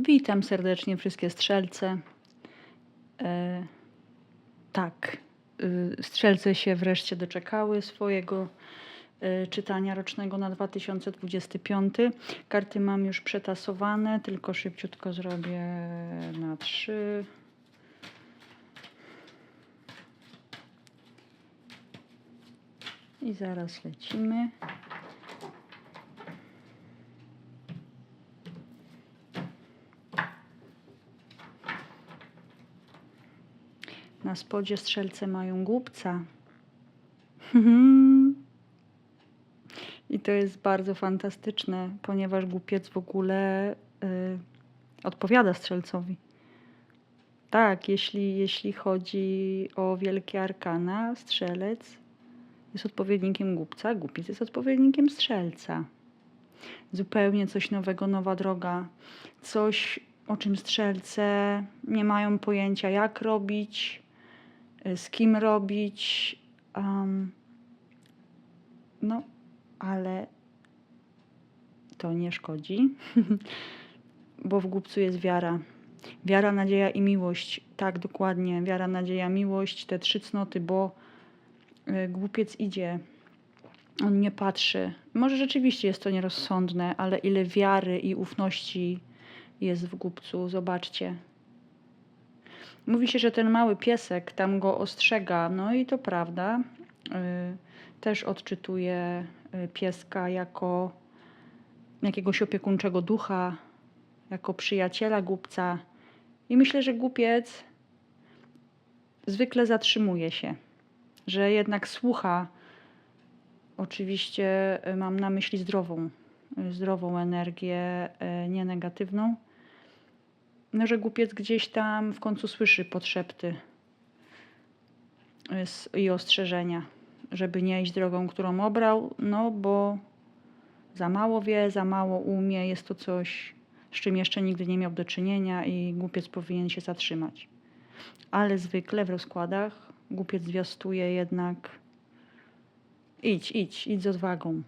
Witam serdecznie wszystkie strzelce. E, tak, y, strzelce się wreszcie doczekały swojego y, czytania rocznego na 2025. Karty mam już przetasowane, tylko szybciutko zrobię na trzy. I zaraz lecimy. Na spodzie strzelce mają głupca. I to jest bardzo fantastyczne, ponieważ głupiec w ogóle y, odpowiada strzelcowi. Tak, jeśli, jeśli chodzi o wielkie arkana, strzelec jest odpowiednikiem głupca, głupiec jest odpowiednikiem strzelca. Zupełnie coś nowego, nowa droga, coś o czym strzelce nie mają pojęcia, jak robić, z kim robić. Um, no, ale to nie szkodzi, bo w głupcu jest wiara. Wiara, nadzieja i miłość. Tak, dokładnie. Wiara, nadzieja, miłość, te trzy cnoty, bo y, głupiec idzie. On nie patrzy. Może rzeczywiście jest to nierozsądne, ale ile wiary i ufności jest w głupcu. Zobaczcie. Mówi się, że ten mały piesek tam go ostrzega. No i to prawda. Y, też odczytuje y, pieska jako jakiegoś opiekuńczego ducha, jako przyjaciela głupca. I myślę, że głupiec zwykle zatrzymuje się, że jednak słucha. Oczywiście y, mam na myśli zdrową, zdrową energię, nie negatywną. No, że głupiec gdzieś tam w końcu słyszy podszepty i ostrzeżenia, żeby nie iść drogą, którą obrał, no bo za mało wie, za mało umie, jest to coś, z czym jeszcze nigdy nie miał do czynienia i głupiec powinien się zatrzymać. Ale zwykle w rozkładach głupiec zwiastuje jednak idź, idź, idź z odwagą.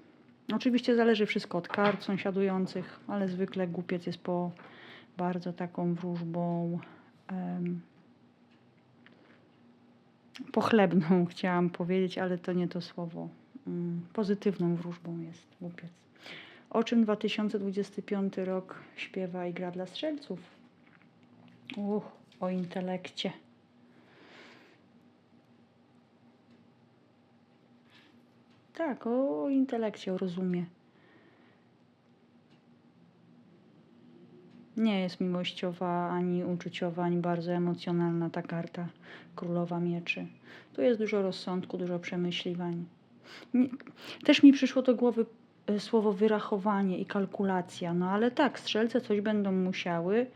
Oczywiście zależy wszystko od kart sąsiadujących, ale zwykle głupiec jest po bardzo taką wróżbą em, pochlebną, chciałam powiedzieć, ale to nie to słowo. Mm, Pozytywną wróżbą jest głupiec. O czym 2025 rok śpiewa i gra dla strzelców? Uch, o intelekcie. Tak, o intelekcie, o rozumie. Nie jest miłościowa, ani uczuciowa, ani bardzo emocjonalna ta karta Królowa Mieczy. Tu jest dużo rozsądku, dużo przemyśliwań. Nie- Też mi przyszło do głowy e, słowo wyrachowanie i kalkulacja, no ale tak, strzelce coś będą musiały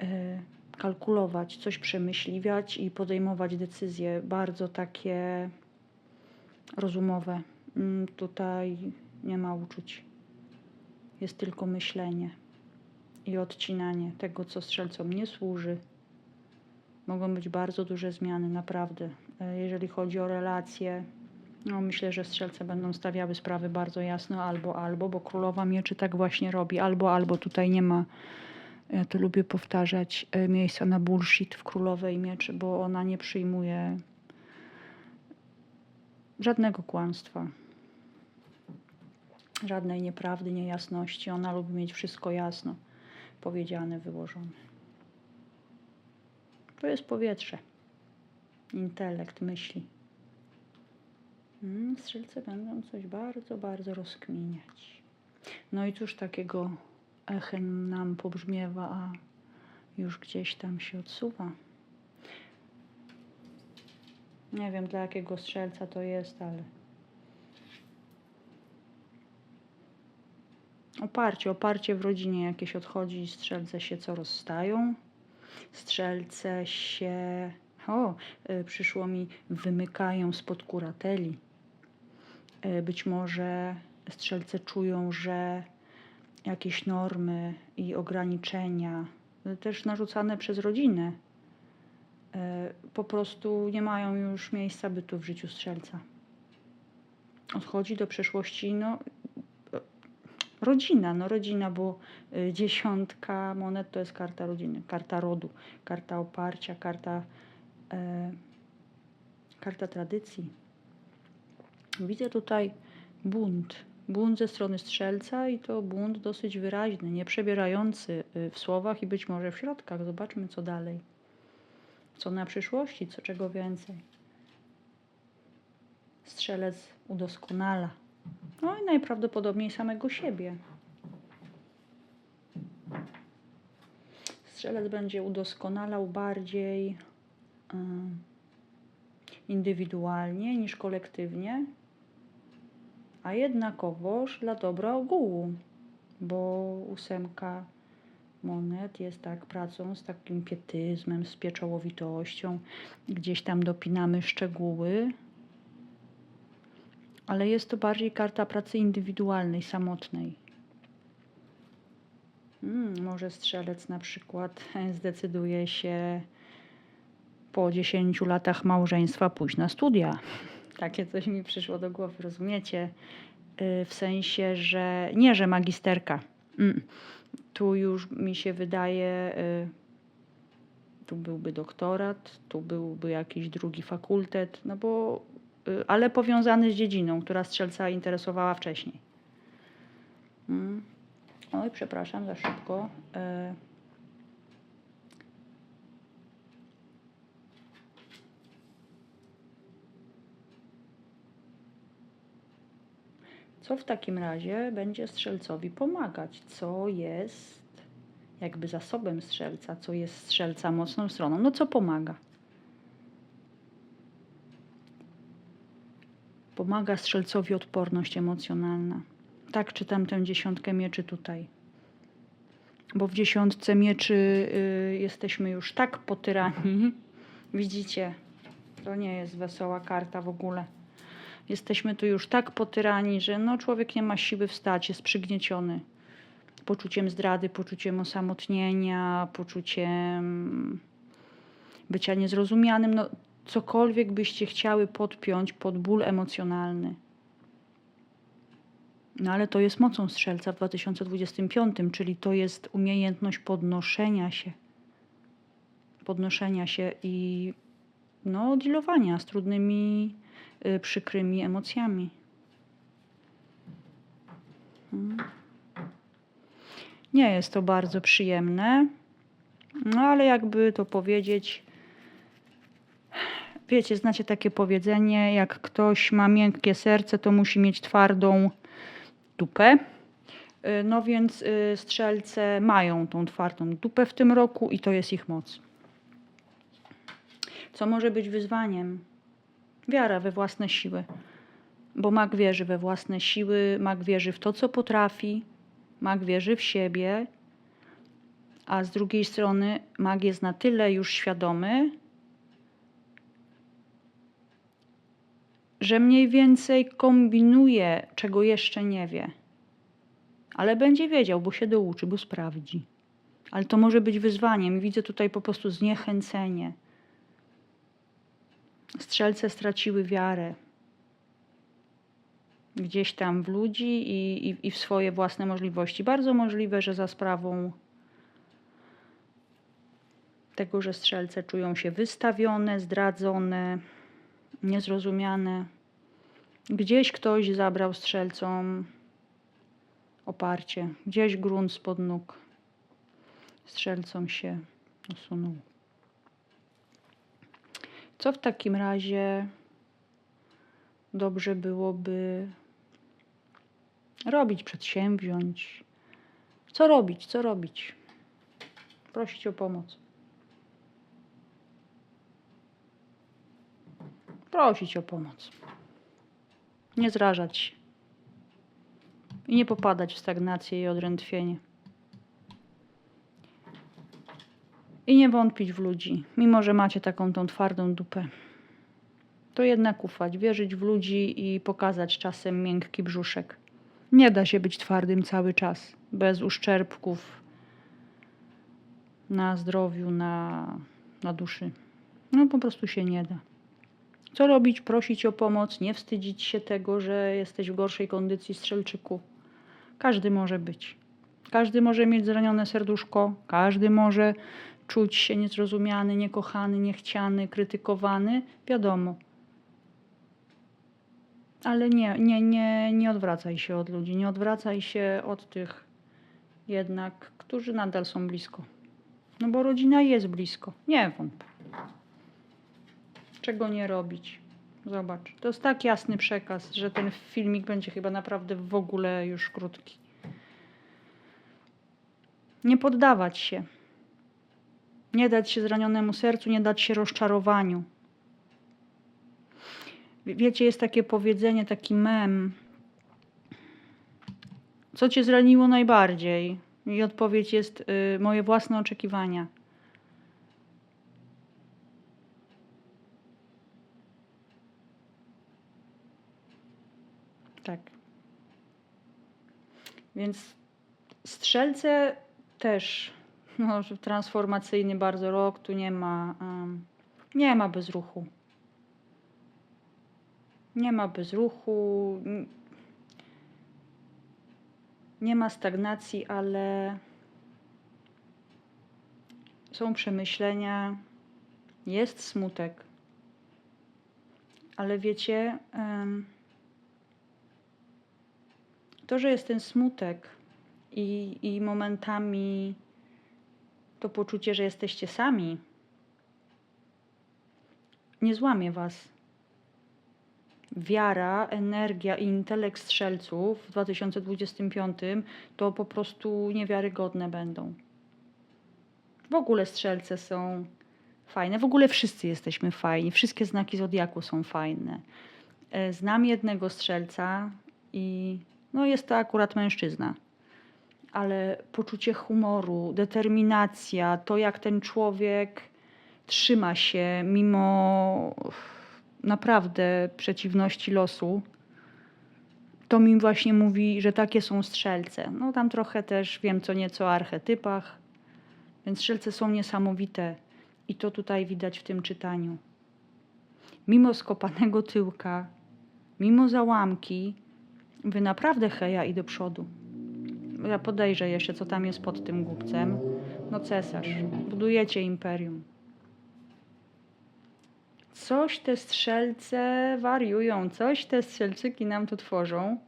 e, kalkulować, coś przemyśliwać i podejmować decyzje bardzo takie rozumowe. Mm, Tutaj nie ma uczuć. Jest tylko myślenie i odcinanie tego, co strzelcom nie służy. Mogą być bardzo duże zmiany, naprawdę. E, Jeżeli chodzi o relacje, no myślę, że strzelce będą stawiały sprawy bardzo jasno albo, albo, bo królowa mieczy tak właśnie robi. Albo, albo tutaj nie ma, ja to lubię powtarzać, e, miejsca na bullshit w królowej mieczy, bo ona nie przyjmuje żadnego kłamstwa, żadnej nieprawdy, niejasności. Ona lubi mieć wszystko jasno powiedziane, wyłożone. To jest powietrze, intelekt, myśli. Mm, Strzelce będą coś bardzo, bardzo rozkminiać. No i cóż takiego echem nam pobrzmiewa, a już gdzieś tam się odsuwa. Nie wiem dla jakiego strzelca to jest, ale oparcie, oparcie w rodzinie jakieś odchodzi, strzelce się co rozstają. Strzelce się, o, y, przyszło mi, wymykają spod kurateli. Y, Być może strzelce czują, że jakieś normy i ograniczenia, y, też narzucane przez rodzinę, po prostu nie mają już miejsca bytu w życiu strzelca. Odchodzi do przeszłości, no, rodzina, no rodzina, bo y, dziesiątka monet to jest karta rodziny, karta rodu, karta oparcia, karta, e, karta tradycji. Widzę tutaj bunt. Bunt ze strony strzelca i to bunt dosyć wyraźny, nie przebierający y, w słowach i być może w środkach. Zobaczmy, co dalej. Co na przyszłości, co czego więcej. Strzelec udoskonala. No i najprawdopodobniej samego siebie. Strzelec będzie udoskonalał bardziej indywidualnie niż kolektywnie, a jednakowoż dla dobra ogółu, bo ósemka monet jest tak pracą z takim pietyzmem, z pieczołowitością, gdzieś tam dopinamy szczegóły, ale jest to bardziej karta pracy indywidualnej, samotnej. Hmm, może strzelec na przykład zdecyduje się po 10 latach małżeństwa pójść na studia. Takie coś mi przyszło do głowy, rozumiecie? Y, W sensie, że nie, że magisterka. Mm. Tu już mi się wydaje, y, tu byłby doktorat, tu byłby jakiś drugi fakultet, no bo, ale powiązany z dziedziną, która strzelca interesowała wcześniej. Mm. Oj, przepraszam za szybko. Y, Co w takim razie będzie strzelcowi pomagać? Co jest jakby zasobem strzelca? Co jest strzelca mocną stroną? No co pomaga? Pomaga strzelcowi odporność emocjonalna. Tak czytam tę dziesiątkę mieczy tutaj. Bo w dziesiątce mieczy y, jesteśmy już tak potyrani. Widzicie, to nie jest wesoła karta w ogóle. Jesteśmy tu już tak potyrani, że no, człowiek nie ma siły wstać, jest przygnieciony poczuciem zdrady, poczuciem osamotnienia, poczuciem bycia niezrozumianym. No, cokolwiek byście chciały podpiąć pod ból emocjonalny. No ale to jest mocą strzelca w 2025, czyli to jest umiejętność podnoszenia się. Podnoszenia się i no, dealowania z trudnymi, y, przykrymi emocjami. Mm. Nie jest to bardzo przyjemne, no ale jakby to powiedzieć, wiecie, znacie takie powiedzenie, jak ktoś ma miękkie serce, to musi mieć twardą dupę. Y, No więc y, strzelce mają tą twardą dupę w tym roku i to jest ich moc. Co może być wyzwaniem? Wiara we własne siły. Bo mag wierzy we własne siły, mag wierzy w to, co potrafi, mag wierzy w siebie, a z drugiej strony mag jest na tyle już świadomy, że mniej więcej kombinuje, czego jeszcze nie wie. Ale będzie wiedział, bo się douczy, bo sprawdzi. Ale to może być wyzwaniem. Widzę tutaj po prostu zniechęcenie. Strzelce straciły wiarę gdzieś tam w ludzi i, i, i w swoje własne możliwości. Bardzo możliwe, że za sprawą tego, że strzelce czują się wystawione, zdradzone, niezrozumiane. Gdzieś ktoś zabrał strzelcom oparcie, gdzieś grunt spod nóg strzelcom się usunął. Co w takim razie dobrze byłoby robić, przedsięwziąć? Co robić? Co robić? Prosić o pomoc. Prosić o pomoc. Nie zrażać się. I nie popadać w stagnację i odrętwienie. I nie wątpić w ludzi, mimo że macie taką tą twardą dupę. To jednak ufać, wierzyć w ludzi i pokazać czasem miękki brzuszek. Nie da się być twardym cały czas, bez uszczerbków na zdrowiu, na, na duszy. No po prostu się nie da. Co robić? Prosić o pomoc, nie wstydzić się tego, że jesteś w gorszej kondycji strzelczyku. Każdy może być. Każdy może mieć zranione serduszko, każdy może czuć się niezrozumiany, niekochany, niechciany, krytykowany. Wiadomo. Ale nie, nie, nie, nie odwracaj się od ludzi, nie odwracaj się od tych jednak, którzy nadal są blisko. No bo rodzina jest blisko. Nie wątpię. Czego nie robić? Zobacz. To jest tak jasny przekaz, że ten filmik będzie chyba naprawdę w ogóle już krótki. Nie poddawać się. Nie dać się zranionemu sercu, nie dać się rozczarowaniu. Wie- Wiecie, jest takie powiedzenie, taki mem. Co cię zraniło najbardziej? I odpowiedź jest y, moje własne oczekiwania. Tak. Więc strzelce też no, transformacyjny bardzo rok, tu nie ma, em, nie ma bezruchu. Nie ma bezruchu, nie ma stagnacji, ale są przemyślenia, jest smutek. Ale wiecie, em, to, że jest ten smutek i, i momentami to poczucie, że jesteście sami, nie złamie was. Wiara, energia i intelekt strzelców w 2025 to po prostu niewiarygodne będą. W ogóle strzelce są fajne. W ogóle wszyscy jesteśmy fajni. Wszystkie znaki zodiaku są fajne. E, Znam jednego strzelca i no jest to akurat mężczyzna. Ale poczucie humoru, determinacja, to jak ten człowiek trzyma się mimo naprawdę przeciwności losu, to mi właśnie mówi, że takie są strzelce. No tam trochę też wiem co nieco o archetypach, więc strzelce są niesamowite i to tutaj widać w tym czytaniu. Mimo skopanego tyłka, mimo załamki, wy naprawdę heja i do przodu. Ja podejrzę jeszcze, co tam jest pod tym głupcem. No cesarz. Budujecie imperium. Coś te strzelce wariują, coś te strzelcyki nam tu tworzą,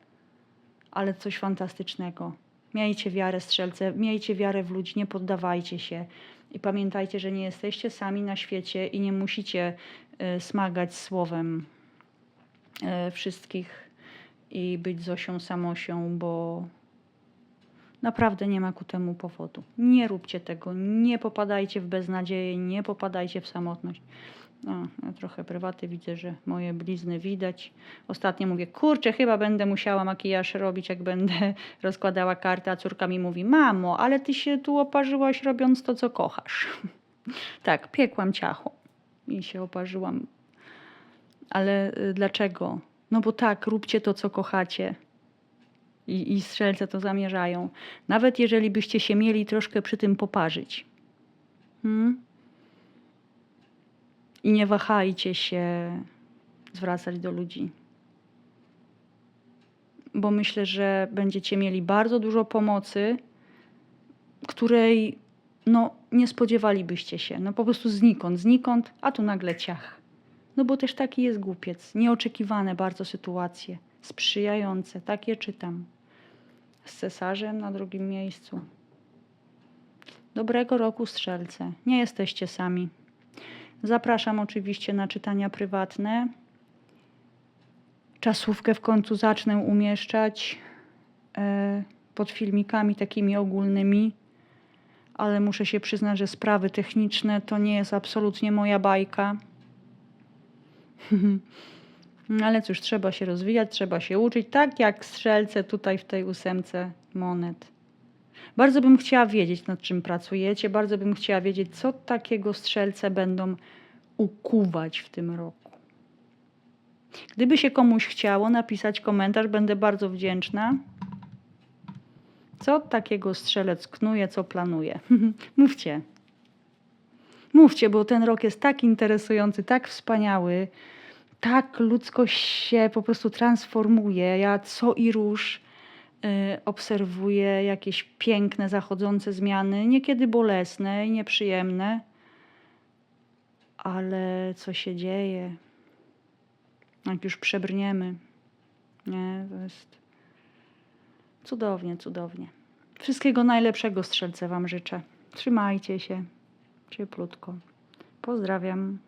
ale coś fantastycznego. Miejcie wiarę, strzelce, miejcie wiarę w ludzi, nie poddawajcie się. I pamiętajcie, że nie jesteście sami na świecie i nie musicie y, smagać słowem y, wszystkich i być Zosią Samosią, bo naprawdę nie ma ku temu powodu. Nie róbcie tego, nie popadajcie w beznadzieję, nie popadajcie w samotność. No, ja trochę prywaty widzę, że moje blizny widać. Ostatnio mówię, kurczę, chyba będę musiała makijaż robić, jak będę rozkładała kartę, a córka mi mówi, mamo, ale ty się tu oparzyłaś robiąc to, co kochasz. tak, piekłam ciacho i się oparzyłam. Ale y, dlaczego? No bo tak, róbcie to, co kochacie. I, I strzelce to zamierzają. Nawet jeżeli byście się mieli troszkę przy tym poparzyć. Hmm? I nie wahajcie się zwracać do ludzi. Bo myślę, że będziecie mieli bardzo dużo pomocy, której no, nie spodziewalibyście się. No po prostu znikąd, znikąd, a tu nagle ciach. No bo też taki jest głupiec. Nieoczekiwane bardzo sytuacje, sprzyjające. Takie czytam. Z cesarzem na drugim miejscu. Dobrego roku strzelce. Nie jesteście sami. Zapraszam oczywiście na czytania prywatne. Czasówkę w końcu zacznę umieszczać e, pod filmikami takimi ogólnymi, ale muszę się przyznać, że sprawy techniczne to nie jest absolutnie moja bajka. Ale cóż, trzeba się rozwijać, trzeba się uczyć, tak jak strzelce tutaj w tej ósemce monet. Bardzo bym chciała wiedzieć, nad czym pracujecie, bardzo bym chciała wiedzieć, co takiego strzelce będą ukuwać w tym roku. Gdyby się komuś chciało napisać komentarz, będę bardzo wdzięczna. Co takiego strzelec knuje, co planuje? Mówcie. Mówcie, bo ten rok jest tak interesujący, tak wspaniały, tak ludzkość się po prostu transformuje. Ja co i róż y, obserwuję jakieś piękne, zachodzące zmiany, niekiedy bolesne i nieprzyjemne, ale co się dzieje, jak już przebrniemy, nie, to jest cudownie, cudownie. Wszystkiego najlepszego strzelce Wam życzę. Trzymajcie się cieplutko. Pozdrawiam.